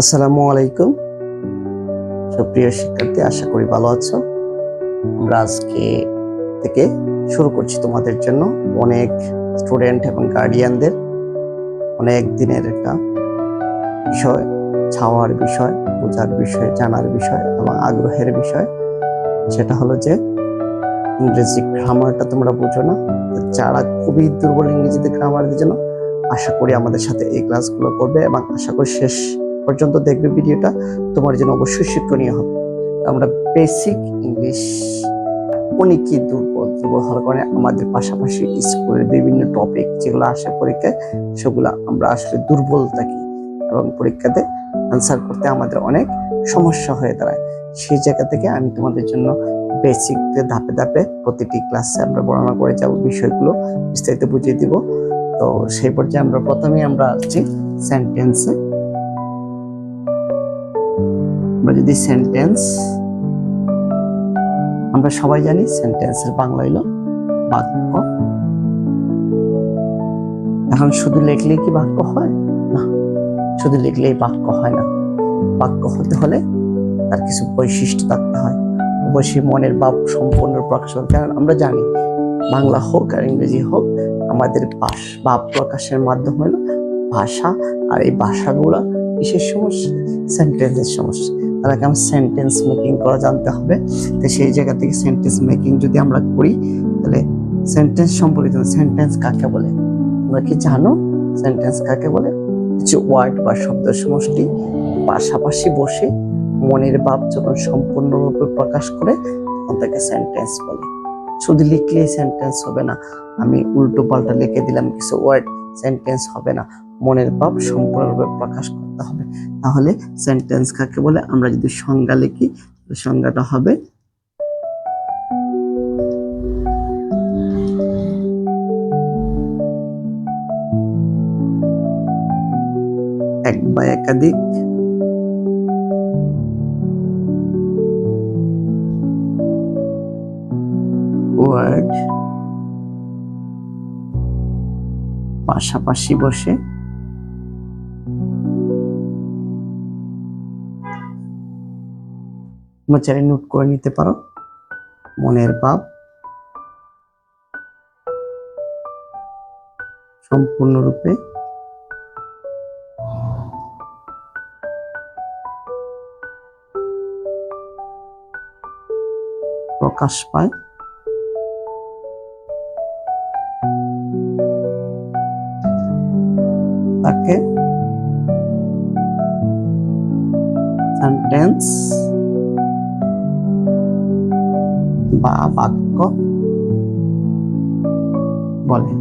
আসসালামু আলাইকুম। সুপ্রিয় শিক্ষার্থী, আশা করি ভালো আছো। আমরা আজকে থেকে শুরু করছি তোমাদের জন্য অনেক স্টুডেন্ট এবং গার্ডিয়ানদের অনেক দিনের একটা বিষয়, ছাওয়ার বিষয়, বোঝার বিষয়, জানার বিষয় এবং আগ্রহের বিষয়। সেটা হলো যে ইংরেজি গ্রামারটা তোমরা বুঝো না। যারা খুবই দুর্বল ইংরেজিতে গ্রামারের জন্য আশা করি আমাদের সাথে এই ক্লাসগুলো করবে এবং আশা করি শেষ পর্যন্ত দেখবে ভিডিওটা, তোমার জন্য অবশ্যই শিক্ষণীয় হবে। আমরা বেসিক ইংলিশ অনেকই দুর্বল দুর্বল হওয়ার কারণে আমাদের পাশাপাশি স্কুলের বিভিন্ন টপিক যেগুলো আসে পরীক্ষায়, সেগুলো আমরা আসলে দুর্বল থাকি এবং পরীক্ষাতে অ্যান্সার করতে আমাদের অনেক সমস্যা হয়ে দাঁড়ায়। সেই জায়গা থেকে আমি তোমাদের জন্য বেসিক ধাপে ধাপে প্রতিটি ক্লাসে আমরা বর্ণনা করে যাব, বিষয়গুলো বিস্তারিত বুঝিয়ে দিব। তো সেই পর্যায়ে আমরা প্রথমেই আমরা আসছি সেন্টেন্সে আমরা যদি সেন্টেন্স আমরা সবাই জানি সেন্টেন্সের বাংলা হইল বাক্য। এখন শুধু লিখলেই কি বাক্য হয়? না, শুধু লিখলেই বাক্য হয় না। বাক্য হতে হলে তার কিছু বৈশিষ্ট্য থাকতে হয়। অবশ্যই মনের ভাব সম্পূর্ণ প্রকাশ কারণ আমরা জানি বাংলা হোক আর ইংরেজি হোক, আমাদের ভাষ, ভাব প্রকাশের মাধ্যম হলো ভাষা। আর এই ভাষাগুলো কিসের সমস্যা? সেন্টেন্সের সমস্যা। তাহলে আমার সেন্টেন্স মেকিং করা জানতে হবে। তো সেই জায়গা থেকে সেন্টেন্স মেকিং যদি আমরা করি, তাহলে সেন্টেন্স সম্পর্কিত সেন্টেন্স কাকে বলে? তোমরা কি জানো সেন্টেন্স কাকে বলে? কিছু ওয়ার্ড বা শব্দ সমষ্টি। পাশাপাশি বসে মনের ভাব যখন সম্পূর্ণরূপে প্রকাশ করে, তখন তাকে সেন্টেন্স বলে। শুধু লিখলেই সেন্টেন্স হবে না। আমি উল্টো পাল্টা লিখে দিলাম কিছু ওয়ার্ড সেন্টেন্স হবে না। মনের ভাব সম্পূর্ণরূপে প্রকাশ করতে হবে। তাহলে সেন্টেন্স কাকে বলে? আমরা যদি সংজ্ঞা লিখি সংজ্ঞাটা হবে এক বা একাধিক ওয়ার্ড পাশাপাশি বসে তোমরা চাইলে নোট করে নিতে পারো। মনের ভাব। সম্পূর্ণরূপে। প্রকাশ পায়। তাকে সেন্টেন্স বা বাক্য। বলে।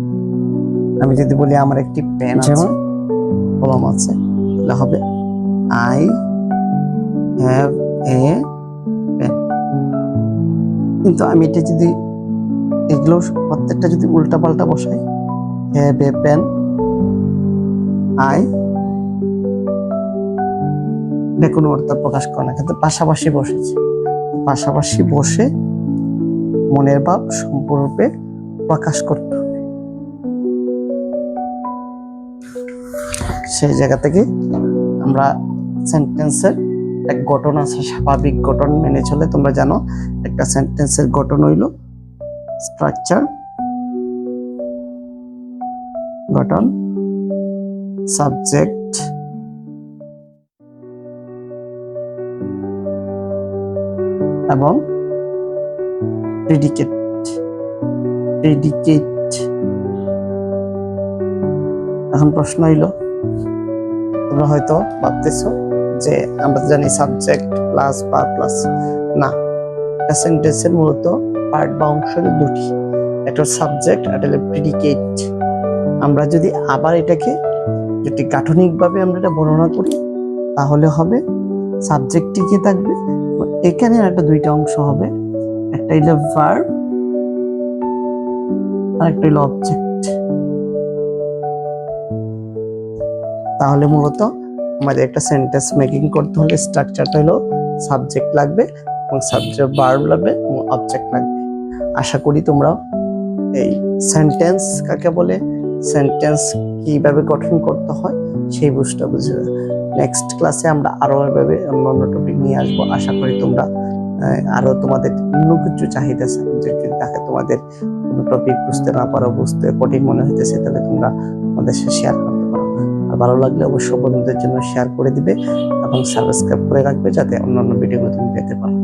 আমি যদি বলি আমার একটি পেন আছে কলম আছে তাহলে হবে আই হ্যাভ এ পেন। কিন্তু আমি এটা যদি এগুলো প্রত্যেকটা যদি উল্টা পাল্টা বসাই হ্যাভ এ পেন আই এটা কোনো অর্থ প্রকাশ করে না কিন্তু পাশাপাশি বসেছে। পাশাপাশি বসে মনের ভাব সম্পূর্ণরূপে প্রকাশ করতে হবে। সেই জায়গা থেকে আমরা সেন্টেন্সের এক গঠন আছে, স্বাভাবিক গঠন মেনে চলে। তোমরা জানো, একটা সেন্টেন্সের গঠন হইল স্ট্রাকচার গঠন সাবজেক্ট এবং প্রেডিকেট প্রেডিকেট এখন প্রশ্ন হইল, তোমরা হয়তো ভাবতেছো যে আমরা জানি সাবজেক্ট প্লাস পার প্লাস না, একটা সেন্টেন্সের মূলত পার্ট বা অংশ দুটি, একটা সাবজেক্ট একটা প্রেডিকেট আমরা যদি আবার এটাকে যদি গাঠনিকভাবে আমরা এটা বর্ণনা করি, তাহলে হবে সাবজেক্টটি কি থাকবে? এখানে একটা দুইটা অংশ হবে একটা হইল ভার্ব আর একটা হইল অবজেক্ট তাহলে মূলত আমাদের একটা সেন্টেন্স মেকিং করতে হলে স্ট্রাকচারটা হলো সাবজেক্ট লাগবে এবং সাবজেক্ট ভার্ব লাগবে এবং অবজেক্ট লাগবে। আশা করি তোমরা এই সেন্টেন্স কাকে বলে সেন্টেন্স কীভাবে গঠন করতে হয় সেই বুঝটা বুঝে নেক্সট ক্লাসে আমরা আরও এভাবে অন্য অন্য টপিক নিয়ে আসব। আশা করি তোমরা আহ, আরও তোমাদের অন্য কিছু চাহিদা যদি তোমাদের কোনো টপিক বুঝতে না পারো বুঝতে কঠিন মনে হইতেছে তাহলে তোমরা আমাদের সাথে শেয়ার করতে পারো। আর ভালো লাগলে অবশ্যই বন্ধুদের জন্য শেয়ার করে দিবে এবং সাবস্ক্রাইব করে রাখবে যাতে অন্যান্য ভিডিওগুলো তুমি পেতে পারো।